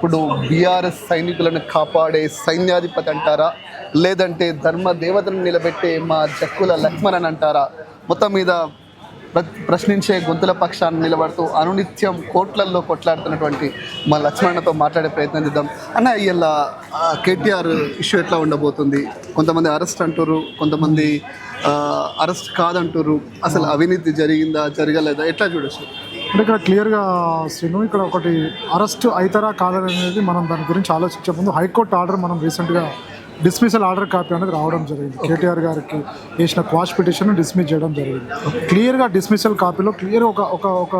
ఇప్పుడు బీఆర్ఎస్ సైనికులను కాపాడే సైన్యాధిపతి అంటారా? లేదంటే ధర్మ దేవతను నిలబెట్టే మా జక్కుల లక్ష్మణ్ అని అంటారా? మొత్తం మీద ప్ర- ప్రశ్నించే గొంతుల పక్షాన్ని నిలబడుతూ అనునిత్యం కోట్లల్లో కొట్లాడుతున్నటువంటి మా లక్ష్మణతో మాట్లాడే ప్రయత్నం చేద్దాం. అన్న ఇలా కేటీఆర్ ఇష్యూ ఎట్లా ఉండబోతుంది? కొంతమంది అరెస్ట్ అంటారు కొంతమంది అరెస్ట్ కాదంటారు అసలు అవినీతి జరిగిందా జరగలేదా? ఎట్లా చూడొచ్చు? అంటే ఇక్కడ క్లియర్గా శ్రీను ఇక్కడ ఒకటి అరెస్ట్ అవుతారా కాదనేది మనం దాని గురించి ఆలోచించే ముందు హైకోర్టు ఆర్డర్ మనం రీసెంట్గా డిస్మిసల్ ఆర్డర్ కాపీ అనేది రావడం జరిగింది. కేటీఆర్ గారికి వేసిన క్వాష్ పిటిషన్ డిస్మిస్ చేయడం జరిగింది. క్లియర్గా డిస్మిసల్ కాపీలో క్లియర్ ఒక ఒక ఒక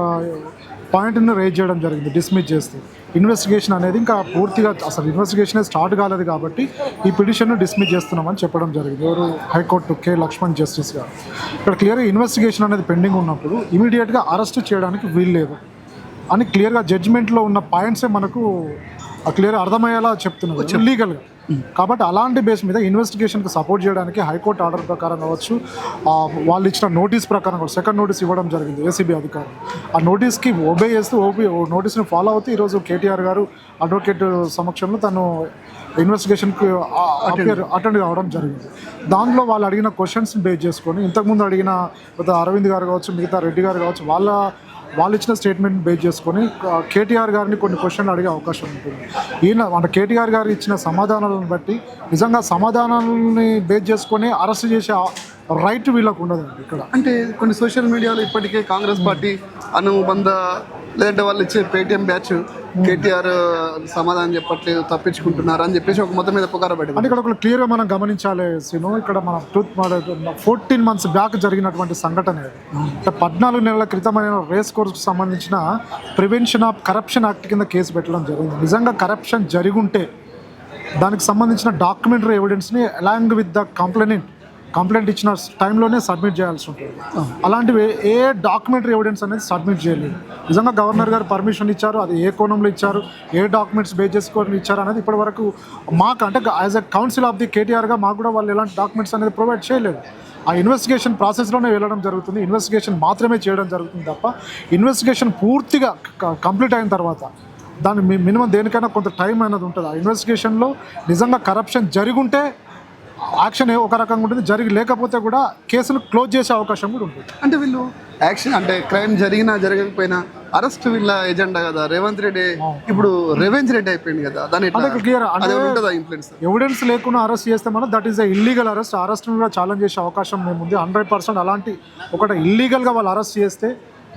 పాయింట్ని రేజ్ చేయడం జరిగింది డిస్మిస్ చేస్తూ. ఇన్వెస్టిగేషన్ అనేది ఇంకా పూర్తిగా అసలు ఇన్వెస్టిగేషన్ స్టార్ట్ కాలేదు కాబట్టి ఈ పిటిషన్ను డిస్మిస్ చేస్తున్నామని చెప్పడం జరిగింది. ఎవరు హైకోర్టు కే లక్ష్మణ్ జస్టిస్ గారు. ఇక్కడ క్లియర్గా ఇన్వెస్టిగేషన్ అనేది పెండింగ్ ఉన్నప్పుడు ఇమీడియట్గా అరెస్ట్ చేయడానికి వీలు లేదు. అని క్లియర్గా జడ్జిమెంట్లో ఉన్న పాయింట్సే మనకు క్లియర్ అర్థమయ్యేలా చెప్తున్నారు. ఇల్లీగల్గా కాబట్టి అలాంటి బేస్ మీద ఇన్వెస్టిగేషన్కి సపోర్ట్ చేయడానికి హైకోర్టు ఆర్డర్ ప్రకారం కావచ్చు వాళ్ళు ఇచ్చిన నోటీస్ ప్రకారం కావచ్చు సెకండ్ నోటీస్ ఇవ్వడం జరిగింది ఏసీబీ అధికారులు. ఆ నోటీస్కి ఒబే చేస్తూ ఓబీ నోటీస్ని ఫాలో అవుతూ ఈరోజు కేటీఆర్ గారు అడ్వకేట్ సమక్షంలో తను ఇన్వెస్టిగేషన్కి అటెండ్ కావడం జరిగింది. దాంట్లో వాళ్ళు అడిగిన క్వశ్చన్స్ బేస్ చేసుకొని ఇంతకుముందు అడిగిన అరవింద్ గారు కావచ్చు మిగతా రెడ్డి గారు కావచ్చు వాళ్ళ వాళ్ళు ఇచ్చిన స్టేట్మెంట్ బేస్ చేసుకొని కేటీఆర్ గారిని కొన్ని క్వశ్చన్లు అడిగే అవకాశం ఉంటుంది. ఈయన అంటే కేటీఆర్ గారు ఇచ్చిన సమాధానాలను బట్టి నిజంగా సమాధానాలని బేస్ చేసుకొని అరెస్ట్ చేసే రైట్ వీళ్ళకు ఉండదండి ఇక్కడ. అంటే కొన్ని సోషల్ మీడియాలో ఇప్పటికే కాంగ్రెస్ పార్టీ అనుబంధ లేదంటే వాళ్ళు ఇచ్చే పేటిఎం బ్యాచ్ కేటీఆర్ సమాధానం చెప్పట్లేదు తప్పించుకుంటున్నారు అని చెప్పేసి ఒక మొత్తం మీద పుకార పెట్టింది అంటే ఇక్కడ ఒక క్లియర్గా మనం గమనించాలి సీను. ఇక్కడ మన టూత్ ఫోర్టీన్ మంత్స్ బ్యాక్ జరిగినటువంటి సంఘటన అంటే పద్నాలుగు నెలల క్రితమైన రేస్ కోర్సుకు సంబంధించిన ప్రివెన్షన్ ఆఫ్ కరప్షన్ యాక్ట్ కింద కేసు పెట్టడం జరిగింది. నిజంగా కరప్షన్ జరిగి ఉంటే దానికి సంబంధించిన documentary ఎవిడెన్స్ని along with the complaint complaint ఇచ్చిన టైంలోనే సబ్మిట్ చేయాల్సి ఉంటుంది. అలాంటివి ఏ డాక్యుమెంటరీ ఎవిడెన్స్ అనేది సబ్మిట్ చేయలేదు. నిజంగా గవర్నర్ గారు పర్మిషన్ ఇచ్చారు అది ఏ కోణంలో ఇచ్చారు ఏ డాక్యుమెంట్స్ బేస్ చేసుకొని ఇచ్చారు అనేది ఇప్పటి వరకు మాకు అంటే as a council of the కేటీఆర్గా మాకు కూడా వాళ్ళు ఎలాంటి డాక్యుమెంట్స్ అనేది ప్రొవైడ్ చేయలేదు. ఆ ఇన్వెస్టిగేషన్ ప్రాసెస్లోనే వెళ్ళడం జరుగుతుంది. ఇన్వెస్టిగేషన్ మాత్రమే చేయడం జరుగుతుంది తప్ప ఇన్వెస్టిగేషన్ పూర్తిగా కంప్లీట్ అయిన తర్వాత దాని మినిమం దేనికైనా కొంత టైం అనేది ఉంటుంది. ఆ ఇన్వెస్టిగేషన్లో నిజంగా కరప్షన్ జరిగుంటే యాక్షన్ ఒక రకంగా ఉంటుంది. జరిగి లేకపోతే కూడా కేసును క్లోజ్ చేసే అవకాశం కూడా ఉంటుంది. అంటే వీళ్ళు యాక్షన్ అంటే క్రైమ్ జరిగినా జరగకపోయినా అరెస్ట్ వీళ్ళ ఎజెండా కదా. రేవంత్ రెడ్డి ఇప్పుడు రేవంత్ రెడ్డి అయిపోయింది కదా. దాని క్లియర్ ఇన్ఫ్లుయెన్స్ ఎవిడెన్స్ లేకుండా అరెస్ట్ చేస్తే మనం that is illegal arrest arrest కూడా ఛాలెంజ్ చేసే అవకాశం మేము ఉంది. హండ్రెడ్ పర్సెంట్ అలాంటి ఒకటి ఇల్లీగల్గా వాళ్ళు అరెస్ట్ చేస్తే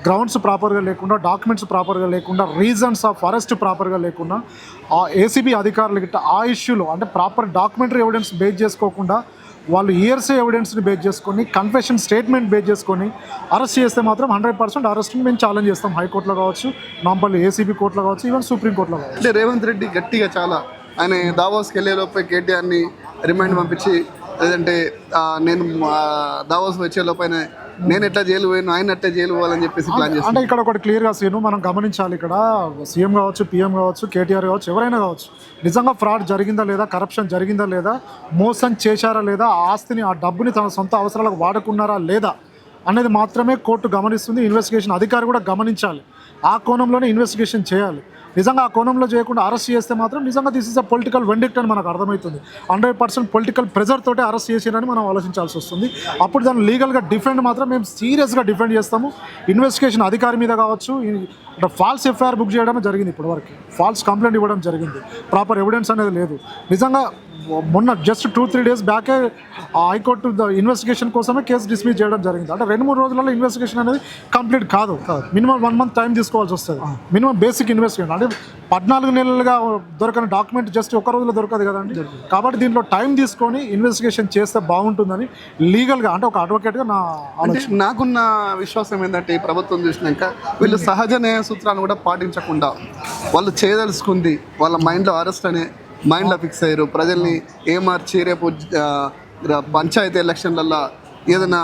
గ్రౌండ్స్ ప్రాపర్గా లేకుండా డాక్యుమెంట్స్ ప్రాపర్గా లేకుండా రీజన్స్ ఆఫ్ అరెస్ట్ ప్రాపర్గా లేకుండా ఆ ఏసీబీ అధికారులు గిట్ట ఆ ఇష్యూలో అంటే ప్రాపర్ డాక్యుమెంటరీ ఎవిడెన్స్ బేస్ చేసుకోకుండా వాళ్ళు ఇయర్స్ ఎవిడెన్స్ని బేస్ చేసుకొని కన్ఫెషన్ స్టేట్మెంట్ బేస్ చేసుకొని అరెస్ట్ చేస్తే మాత్రం హండ్రెడ్ పర్సెంట్ అరెస్ట్ని మేము ఛాలెంజ్ చేస్తాం. హైకోర్టులో కావచ్చు నాంపల్లి ఏసీబీ కోర్టులో కావచ్చు ఈవెన్ సుప్రీంకోర్టులో కావచ్చు. అంటే రేవంత్ రెడ్డి గట్టిగా చాలా ఆయన దావోస్కి వెళ్ళేలోపే కేటీఆర్ని రిమైండ్ పంపించి లేదంటే నేను దావోస్ వచ్చేలోపైన నేను ఎట్లా జైలు పోయాను ఆయన ఎట్లా జైలు పోవాలని చెప్పేసి ప్లాన్ చేస్తాను అంటే ఇక్కడ ఒకటి క్లియర్గా సీను మనం గమనించాలి ఇక్కడ. సీఎం కావచ్చు పీఎం కావచ్చు కేటీఆర్ కావచ్చు ఎవరైనా కావచ్చు. నిజంగా ఫ్రాడ్ జరిగిందా లేదా కరప్షన్ జరిగిందా లేదా మోసం చేశారా లేదా ఆ ఆస్తిని ఆ డబ్బుని తన సొంత అవసరాలకు వాడుకున్నారా లేదా అనేది మాత్రమే కోర్టు గమనిస్తుంది. ఇన్వెస్టిగేషన్ అధికారి కూడా గమనించాలి. ఆ కోణంలోనే ఇన్వెస్టిగేషన్ చేయాలి. నిజంగా ఆ కోణంలో చేయకుండా అరెస్ట్ చేస్తే మాత్రం నిజంగా this is a political vendetta అని మనకు అర్థమవుతుంది. హండ్రెడ్ పర్సెంట్ పొలిటికల్ ప్రెజర్ తోటే అరెస్ట్ చేసిరని మనం ఆలోచించాల్సి వస్తుంది. అప్పుడు దాన్ని లీగల్గా డిఫెండ్ మాత్రం మేము సీరియస్గా డిఫెండ్ చేస్తాము. ఇన్వెస్టిగేషన్ అధికారి మీద కావచ్చు అంటే ఫాల్స్ ఎఫ్ఐఆర్ బుక్ చేయడమే జరిగింది ఇప్పటివరకు. ఫాల్స్ కంప్లైంట్ ఇవ్వడం జరిగింది. ప్రాపర్ ఎవిడెన్స్ అనేది లేదు. నిజంగా మొన్న జస్ట్ టూ త్రీ డేస్ బ్యాకే హైకోర్టు ఇన్వెస్టిగేషన్ కోసమే కేసు డిస్మిస్ చేయడం జరిగింది. అంటే రెండు మూడు రోజులలో ఇన్వెస్టిగేషన్ అనేది కంప్లీట్ కాదు. మినిమం వన్ మంత్ టైం తీసుకోవాల్సి వస్తుంది. మినిమం బేసిక్ ఇన్వెస్టిగేషన్ అంటే పద్నాలుగు నెలలుగా దొరకని డాక్యుమెంట్ జస్ట్ ఒక రోజులో దొరకదు కదండి. కాబట్టి దీంట్లో టైం తీసుకొని ఇన్వెస్టిగేషన్ చేస్తే బాగుంటుందని లీగల్గా అంటే ఒక అడ్వకేట్గా నా నాకున్న విశ్వాసం ఏంటంటే ఈ ప్రభుత్వం చూసినాక వీళ్ళు సహజ న్యాయ సూత్రాన్ని కూడా పాటించకుండా వాళ్ళు చేయదలుచుకుంది వాళ్ళ మైండ్లో అరెస్ట్ అనే మైండ్లో ఫిక్స్ అయ్యారు. ప్రజల్ని ఏమార్చి రేపు పంచాయతీ ఎలక్షన్లలో ఏదైనా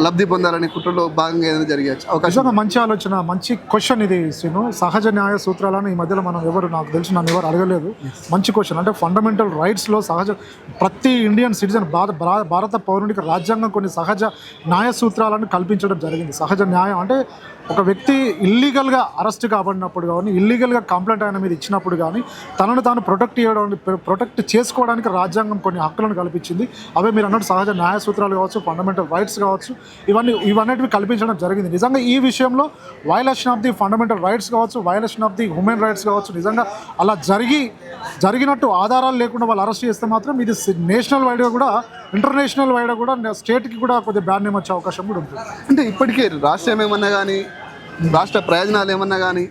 లబ్ధి పొందాలనే కుట్రలో భాగంగా ఏదైనా జరిగే అవకాశం నిజంగా మంచి ఆలోచన మంచి క్వశ్చన్ ఇది శ్రీను. సహజ న్యాయ సూత్రాలను ఈ మధ్యలో మనం ఎవరు నాకు తెలిసి నన్ను ఎవరు అడగలేదు. మంచి క్వశ్చన్. అంటే ఫండమెంటల్ రైట్స్లో సహజ ప్రతి ఇండియన్ సిటిజన్ భారత భారత పౌరునికి రాజ్యాంగం కొన్ని సహజ న్యాయ సూత్రాలను కల్పించడం జరిగింది. సహజ న్యాయం అంటే ఒక వ్యక్తి ఇల్లీగల్గా అరెస్ట్ కాబడినప్పుడు కానీ ఇల్లీగల్గా కంప్లైంట్ ఆయన మీద ఇచ్చినప్పుడు కానీ తనను తాను ప్రొటెక్ట్ చేయడం ప్రొటెక్ట్ చేసుకోవడానికి రాజ్యాంగం కొన్ని హక్కులను కల్పించింది. అవే మీరు అన్నట్టు సహజ న్యాయ సూత్రాలు కావచ్చు ఫండమెంటల్ రైట్స్ కావచ్చు ఇవన్నీ ఇవన్నిటివి కల్పించడం జరిగింది. నిజంగా ఈ విషయంలో violation of the fundamental rights కావచ్చు violation of the human rights కావచ్చు నిజంగా అలా జరిగి జరిగినట్టు ఆధారాలు లేకుండా వాళ్ళు అరెస్ట్ చేస్తే మాత్రం ఇది నేషనల్ వైడ్గా కూడా ఇంటర్నేషనల్ వైడ్గా కూడా స్టేట్కి కూడా కొద్దిగా బ్యాన్ నేమ్ వచ్చే అవకాశం కూడా ఉంటుంది. అంటే ఇప్పటికే రాష్ట్రం ఏమన్నా కానీ రాష్ట్ర ప్రయోజనాలు ఏమన్నా కానీ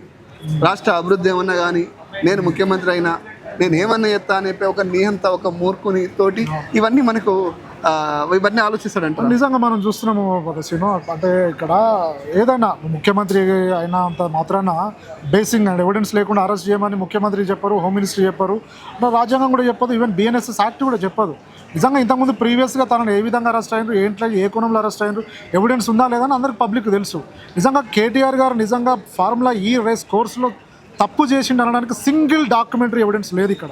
రాష్ట్ర అభివృద్ధి ఏమన్నా కానీ నేను ముఖ్యమంత్రి అయినా నేను ఏమన్నా చేస్తా అని చెప్పి ఒక నిహంత ఒక మూర్ఖుని తోటి ఇవన్నీ మనకు ఇవన్నీ ఆలోచిస్తాడంట నిజంగా మనం చూస్తున్నాము ఒక అంటే ఇక్కడ ఏదైనా ముఖ్యమంత్రి అయినంత మాత్రాన బేసింగ్ అండ్ ఎవిడెన్స్ లేకుండా అరెస్ట్ చేయమని ముఖ్యమంత్రి చెప్పరు హోమ్ మినిస్టర్ చెప్పరు. రాజ్యాంగం కూడా చెప్పదు ఈవెన్ బిఎన్ఎస్ఎస్ యాక్ట్ కూడా చెప్పదు. నిజంగా ఇంతకుముందు ప్రీవియస్గా తనను ఏ విధంగా అరెస్ట్ అయ్యారు ఏంట్లో ఏ కోణంలో అరెస్ట్ అయ్యారు ఎవిడెన్స్ ఉందా లేదా అని అందరికి పబ్లిక్ తెలుసు. నిజంగా కేటీఆర్ గారు నిజంగా ఫార్ములా ఈ రేస్ కోర్సులో తప్పు చేసిండు అనడానికి సింగిల్ డాక్యుమెంటరీ ఎవిడెన్స్ లేదు ఇక్కడ.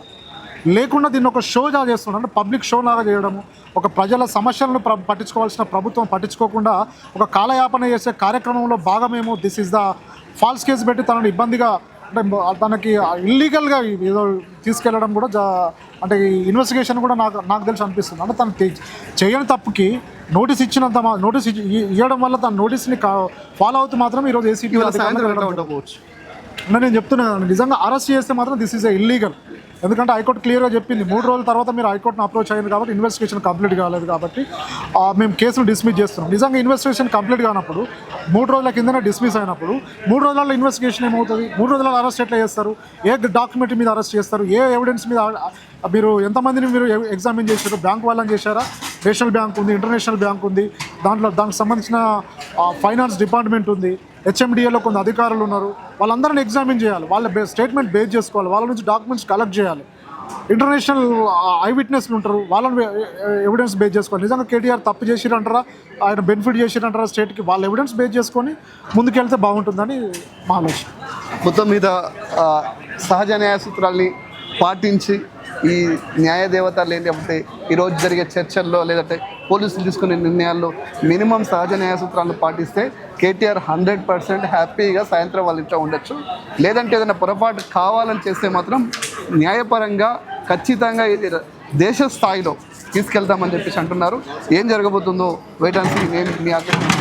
లేకుండా దీన్ని ఒక షోగా చేస్తున్నాడు. అంటే పబ్లిక్ షో లాగా చేయడము ఒక ప్రజల సమస్యలను ప్ర పట్టించుకోవాల్సిన ప్రభుత్వం పట్టించుకోకుండా ఒక కాలయాపన చేసే కార్యక్రమంలో భాగమేమో this is the false case పెట్టి తనను ఇబ్బందిగా అంటే తనకి ఇల్లీగల్గా ఏదో తీసుకెళ్ళడం కూడా జా అంటే ఈ ఇన్వెస్టిగేషన్ కూడా నాకు నాకు తెలిసి అనిపిస్తుంది. అంటే తను చేయని తప్పుకి నోటీస్ ఇచ్చినంత మా నోటీస్ ఇవ్వడం వల్ల తన నోటీస్ని ఫాలో అవుతూ మాత్రం ఈరోజు ఏసీటీ నేను చెప్తున్నాను నిజంగా అరెస్ట్ చేస్తే మాత్రం దిస్ ఈజ్ ఇల్లీగల్. ఎందుకంటే హైకోర్టు క్లియర్గా చెప్పింది. మూడు రోజుల తర్వాత మీరు హైకోర్టును అప్రోచ్ అయింది కాబట్టి ఇన్వెస్టిగేషన్ కంప్లీట్ కాలేదు కాబట్టి ఆ, మేము కేసును డిస్మిస్ చేస్తున్నాం. నిజంగా ఇన్వెస్టిగేషన్ కంప్లీట్ కానప్పుడు మూడు రోజుల కిందనే డిస్మిస్ అయినప్పుడు మూడు రోజులలో ఇన్వెస్టిగేషన్ ఏమవుతుంది? మూడు రోజులలో అరెస్ట్ ఎట్లా చేస్తారు? ఏ డాక్యుమెంట్ మీద అరెస్ట్ చేస్తారు? ఏ ఎవిడెన్స్ మీద మీరు ఎంతమందిని మీరు ఎగ్జామిన్ చేశారు? బ్యాంక్ వాళ్ళని చేశారా? నేషనల్ బ్యాంక్ ఉంది ఇంటర్నేషనల్ బ్యాంక్ ఉంది. దాంట్లో దానికి సంబంధించిన ఫైనాన్స్ డిపార్ట్మెంట్ ఉంది. హెచ్ఎండిఏలో కొంత అధికారులు ఉన్నారు. వాళ్ళందరిని ఎగ్జామిన్ చేయాలి. వాళ్ళ స్టేట్మెంట్ బేస్ చేసుకోవాలి. వాళ్ళ నుంచి డాక్యుమెంట్స్ కలెక్ట్ చేయాలి. ఇంటర్నేషనల్ ఐ విట్నెస్లు ఉంటారు. వాళ్ళని ఎవిడెన్స్ బేస్ చేసుకొని. నిజంగా కేటీఆర్ తప్పు చేసిరంటారా? ఆయన బెనిఫిట్ చేసిరంటారా స్టేట్కి వాళ్ళ ఎవిడెన్స్ బేస్ చేసుకొని ముందుకెళ్తే బాగుంటుందని మా ఆలోచన. మొత్తం మీద సహజ న్యాయ సూత్రాల్ని పాటించి ఈ న్యాయ దేవత లేకపోతే ఈరోజు జరిగే చర్చల్లో లేదంటే పోలీసులు తీసుకునే నిర్ణయాల్లో మినిమం సహజ న్యాయ సూత్రాలను పాటిస్తే కేటీఆర్ హండ్రెడ్ పర్సెంట్ హ్యాపీగా సాయంత్రం వాళ్ళ ఇంట్లో ఉండొచ్చు. లేదంటే ఏదైనా పొరపాటు కావాలని చేస్తే మాత్రం న్యాయపరంగా ఖచ్చితంగా ఇది దేశ స్థాయిలో తీసుకెళ్తామని చెప్పేసి అంటున్నారు. ఏం జరగబోతుందో వెయిట్ అండ్ సీ నేను మీ ఆకర్షణ